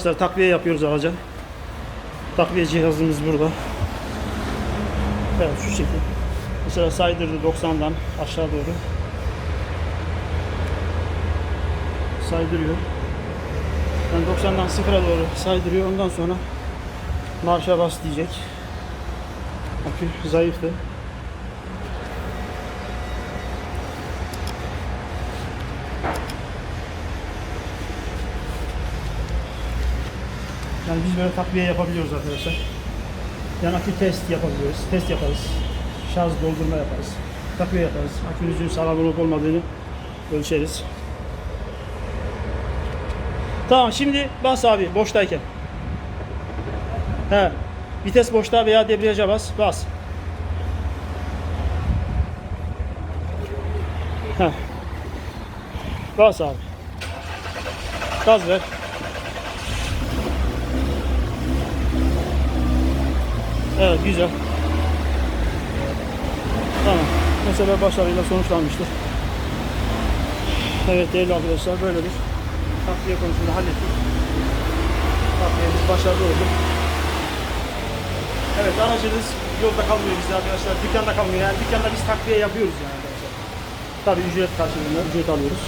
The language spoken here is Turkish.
Arkadaşlar takviye yapıyoruz araca. Takviye cihazımız burada. Evet şu şekilde. Mesela saydırdı 90'dan aşağı doğru. Saydırıyor. Yani 90'dan sıfıra doğru saydırıyor. Ondan sonra marşa bas diyecek. Akü zayıftı. Yani biz böyle takviye yapabiliyoruz arkadaşlar. Yani akü test yapabiliyoruz. Test yaparız. Şarj doldurma yaparız. Takviye yaparız. Akünüzün sağlam olup olmadığını ölçeriz. Tamam şimdi bas abi boştayken. He. Vites boşta veya debriyaja bas. Bas. He. Bas abi. Gaz ver. Evet güzel. Tamam. Mesela başarıyla sonuçlanmıştır. Evet değerli arkadaşlar böyle bir takviye konusunda hallettik. Takviyemiz başarılı oldu. Evet aracınız yolda kalmıyor bizde arkadaşlar. Dükkanda kalmıyor yani. Dükkanda biz takviye yapıyoruz yani arkadaşlar. Tabii ücret karşılığında ücret alıyoruz.